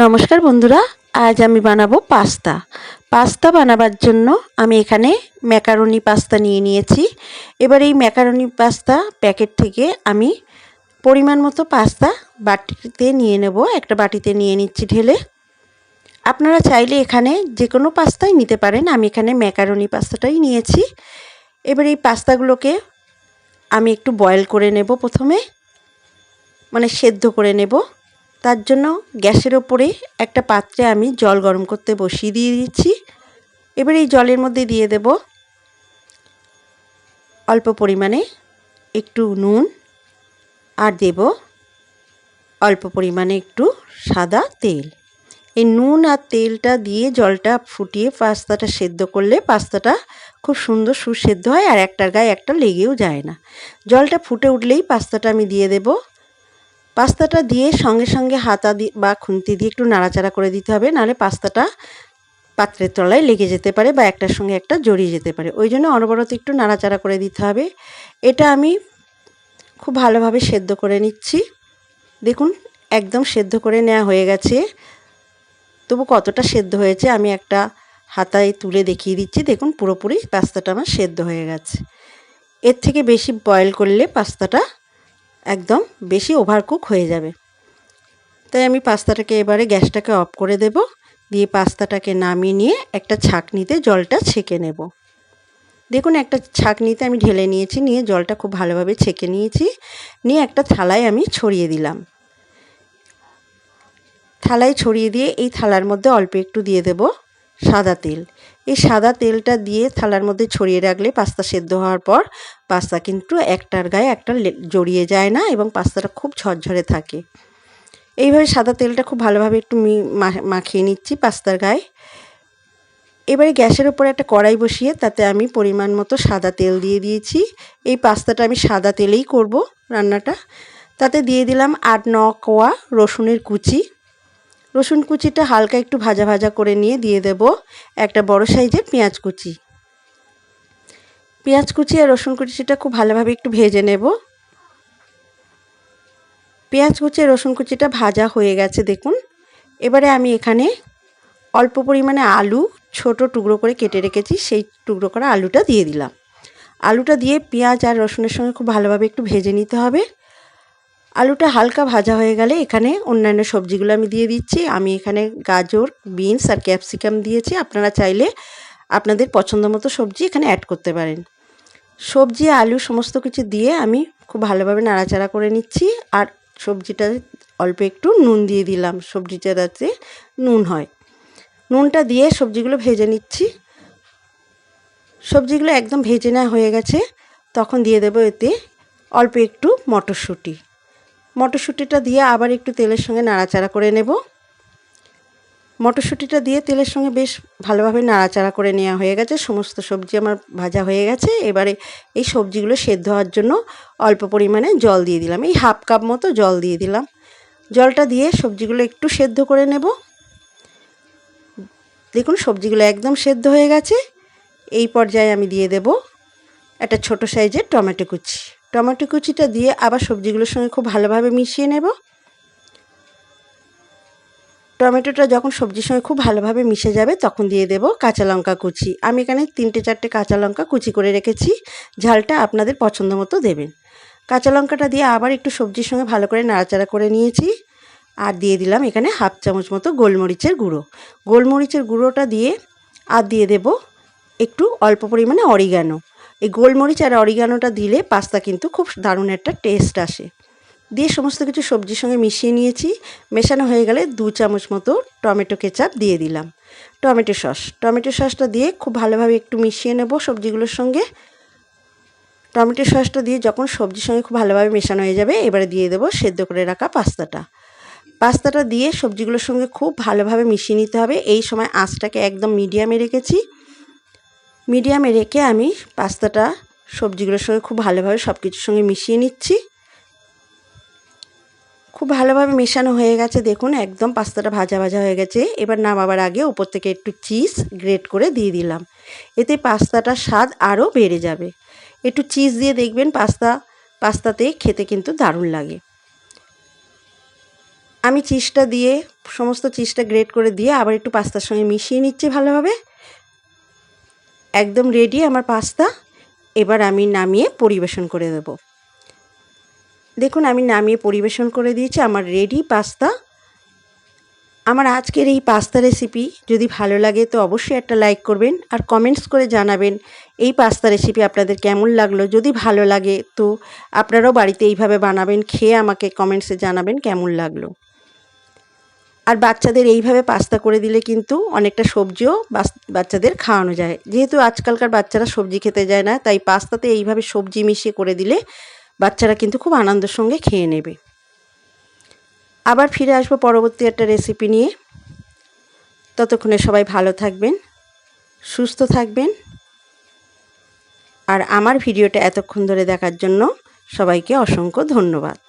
নমস্কার বন্ধুরা, আজ আমি বানাবো পাস্তা। পাস্তা বানাবার জন্য আমি এখানে ম্যাকারনি পাস্তা নিয়ে নিয়েছি। এবার এই ম্যাকারনি পাস্তা প্যাকেট থেকে আমি পরিমাণ মতো পাস্তা বাটিতে নিয়ে নেব। একটা বাটিতে নিয়ে নিচ্ছি ঢেলে। আপনারা চাইলে এখানে যে কোনো পাস্তাই নিতে পারেন। আমি এখানে ম্যাকারনি পাস্তাটাই নিয়েছি। এবার এই পাস্তাগুলোকে আমি একটু বয়েল করে নেব প্রথমে। মানে সেদ্ধ করে নেব। তার জন্য গ্যাসের ওপরে একটা পাত্রে আমি জল গরম করতে বসিয়ে দিয়ে দিচ্ছি। এবার এই জলের মধ্যে দিয়ে দেব অল্প পরিমাণে একটু নুন আর দেব অল্প পরিমাণে একটু সাদা তেল। এই নুন আর তেলটা দিয়ে জলটা ফুটিয়ে পাস্তাটা সেদ্ধ করলে পাস্তাটা খুব সুন্দর সুসেদ্ধ হয় আর একটার গায়ে একটা লেগেও যায় না। জলটা ফুটে উঠলেই পাস্তাটা আমি দিয়ে দেবো। পাস্তাটা দিয়ে সঙ্গে সঙ্গে হাতা দিয়ে বা খুন্তি দিয়ে একটু নাড়াচাড়া করে দিতে হবে, নাহলে পাস্তাটা পাত্রের তলায় লেগে যেতে পারে বা একটার সঙ্গে একটা জড়িয়ে যেতে পারে। ওই জন্য অনবরত একটু নাড়াচাড়া করে দিতে হবে। এটা আমি খুব ভালোভাবে সেদ্ধ করে নিচ্ছি। দেখুন, একদম সেদ্ধ করে নেওয়া হয়ে গেছে। তবু কতটা সেদ্ধ হয়েছে আমি একটা হাতায় তুলে দেখিয়ে দিচ্ছি। দেখুন, পুরোপুরি পাস্তাটা আমার সেদ্ধ হয়ে গেছে। এর থেকে বেশি বয়েল করলে পাস্তাটা একদম বেশি ওভারকুক হয়ে যাবে। তাই আমি পাস্তাটাকে এবারে গ্যাসটাকে অফ করে দেব, দিয়ে পাস্তাটাকে নামিয়ে নিয়ে একটা ছাঁকনিতে জলটা ছেঁকে নেব। দেখুন একটা ছাঁকনিতে আমি ঢেলে নিয়েছি, নিয়ে জলটা খুব ভালোভাবে ছেঁকে নিয়েছি, নিয়ে একটা থালায় আমি ছড়িয়ে দিলাম। থালায় ছড়িয়ে দিয়ে এই থালার মধ্যে অল্প একটু দিয়ে দেব। সাদা তেল। এই সাদা তেলটা দিয়ে থালার মধ্যে ছড়িয়ে রাখলে পাস্তা সেদ্ধ হওয়ার পর পাস্তা কিন্তু একটার গায়ে একটা জড়িয়ে যায় না এবং পাস্তাটা খুব ঝরঝরে থাকে। এইভাবে সাদা তেলটা খুব ভালোভাবে একটু মাখিয়ে নিচ্ছি পাস্তার গায়ে। এবারে গ্যাসের ওপরে একটা কড়াই বসিয়ে তাতে আমি পরিমাণ মতো সাদা তেল দিয়ে দিয়েছি। এই পাস্তাটা আমি সাদা তেলেই করব রান্নাটা। তাতে দিয়ে দিলাম আট ন কোয়া রসুনের কুচি। রসুন কুচিটা হালকা একটু ভাজা ভাজা করে নিয়ে দিয়ে দেব একটা বড় সাইজের পেঁয়াজ কুচি। পেঁয়াজ কুচি আর রসুন কুচিটা খুব ভালোভাবে একটু ভেজে নেব। পেঁয়াজ কুচি রসুন কুচিটা ভাজা হয়ে গেছে, দেখুন। এবারে আমি এখানে অল্প পরিমাণে আলু ছোট টুকরো করে কেটে রেখেছি, সেই টুকরো করা আলুটা দিয়ে দিলাম। আলুটা দিয়ে পেঁয়াজ আর রসুনের সঙ্গে খুব ভালোভাবে একটু ভেজে নিতে হবে। আলুটা হালকা ভাজা হয়ে গেলে এখানে অন্যান্য সবজিগুলো আমি দিয়ে দিচ্ছি। আমি এখানে গাজর, বিনস আর ক্যাপসিকাম দিয়েছি। আপনারা চাইলে আপনাদের পছন্দ মতো সবজি এখানে অ্যাড করতে পারেন। সবজি, আলু সমস্ত কিছু দিয়ে আমি খুব ভালোভাবে নাড়াচাড়া করে নিচ্ছি। আর সবজিটা অল্প একটু নুন দিয়ে দিলাম সবজিটা যাতে নুন হয়। নুনটা দিয়ে সবজিগুলো ভেজে নিচ্ছি। সবজিগুলো একদম ভেজে নেওয়া হয়ে গেছে। তখন দিয়ে দেবো এতে অল্প একটু মটরশুঁটি। মটরশুঁটিটা দিয়ে আবার একটু তেলের সঙ্গে নাড়াচাড়া করে নেব। মটরশুঁটিটা দিয়ে তেলের সঙ্গে বেশ ভালোভাবে নাড়াচাড়া করে নেওয়া হয়ে গেছে। সমস্ত সবজি আমার ভাজা হয়ে গেছে। এবারে এই সবজিগুলো সেদ্ধ হওয়ার জন্য অল্প পরিমাণে জল দিয়ে দিলাম। এই হাফ কাপ মতো জল দিয়ে দিলাম। জলটা দিয়ে সবজিগুলো একটু সেদ্ধ করে নেব। দেখুন, সবজিগুলো একদম সেদ্ধ হয়ে গেছে। এই পর্যায়ে আমি দিয়ে দেব একটা ছোট সাইজের টমেটো কুচি। টমেটো কুচিটা দিয়ে আবার সবজিগুলোর সঙ্গে খুব ভালোভাবে মিশিয়ে নেব। টমেটোটা যখন সবজির সঙ্গে খুব ভালোভাবে মিশে যাবে, তখন দিয়ে দেব কাঁচা লঙ্কা কুচি। আমি এখানে তিনটে চারটে কাঁচা লঙ্কা কুচি করে রেখেছি। ঝালটা আপনাদের পছন্দ মতো দেবেন। কাঁচা লঙ্কাটা দিয়ে আবার একটু সবজির সঙ্গে ভালো করে নাড়াচাড়া করে নিয়েছি। আর দিয়ে দিলাম এখানে হাফ চামচ মতো গোলমরিচের গুঁড়ো। গোলমরিচের গুঁড়োটা দিয়ে আর দিয়ে দেব একটু অল্প পরিমাণে অরিগানো। এই গোলমরিচ আর অরিগানোটা দিলে পাস্তা কিন্তু খুব দারুণ একটা টেস্ট আসে। দিয়ে সমস্ত কিছু সবজির সঙ্গে মিশিয়ে নিয়েছি। মেশানো হয়ে গেলে দু চামচ মতো টমেটো কেচাপ দিয়ে দিলাম। Tomato sauce. টমেটো সসটা দিয়ে খুব ভালোভাবে একটু মিশিয়ে নেব সবজিগুলোর সঙ্গে। টমেটো সসটা দিয়ে যখন সবজির সঙ্গে খুব ভালোভাবে মেশানো হয়ে যাবে, এবারে দিয়ে দেবো সেদ্ধ করে রাখা পাস্তাটা। পাস্তাটা দিয়ে সবজিগুলোর সঙ্গে খুব ভালোভাবে মিশিয়ে নিতে হবে। এই সময় আঁচটাকে একদম মিডিয়ামে রেখেছি। মিডিয়ামে রেখে আমি পাস্তাটা, সবজিগুলোর সঙ্গে খুব ভালোভাবে সব কিছুর সঙ্গে মিশিয়ে নিচ্ছি। খুব ভালোভাবে মেশানো হয়ে গেছে, দেখুন, একদম পাস্তাটা ভাজা ভাজা হয়ে গেছে। এবার নামাবার আগে উপর থেকে একটু চিজ গ্রেট করে দিয়ে দিলাম। এতে পাস্তাটার স্বাদ আরও বেড়ে যাবে। একটু চিজ দিয়ে দেখবেন পাস্তা, পাস্তাতে খেতে কিন্তু দারুণ লাগে। আমি চিজটা দিয়ে, সমস্ত চিজটা গ্রেট করে দিয়ে আবার একটু পাস্তার সঙ্গে মিশিয়ে নিচ্ছি ভালোভাবে। একদম রেডি আমার পাস্তা এবার আমি নামিয়ে পরিবেশন করে দেব দেখুন, আমি নামিয়ে পরিবেশন করে দিয়েছি, আমার রেডি পাস্তা আমার আজকের এই পাস্তা রেসিপি যদি ভালো লাগে তো অবশ্যই একটা লাইক করবেন আর কমেন্টস করে জানাবেন এই পাস্তা রেসিপি আপনাদের কেমন লাগল। যদি ভালো লাগে তো আপনারাও বাড়িতে এইভাবে বানাবেন, খেয়ে আমাকে কমেন্টসে জানাবেন কেমন লাগল। আর বাচ্চাদের এইভাবে পাস্তা করে দিলে কিন্তু অনেকটা সবজিও বাচ্চাদের খাওয়ানো যায়। যেহেতু আজকালকার বাচ্চারা সবজি খেতে যায় না, তাই পাস্তাতে এইভাবে সবজি মিশিয়ে করে দিলে বাচ্চারা কিন্তু খুব আনন্দের সঙ্গে খেয়ে নেবে। আবার ফিরে আসব পরবর্তী একটা রেসিপি নিয়ে। ততক্ষণে সবাই ভালো থাকবেন, সুস্থ থাকবেন। আর আমার ভিডিওটা এতক্ষণ ধরে দেখার জন্য সবাইকে অসংখ্য ধন্যবাদ।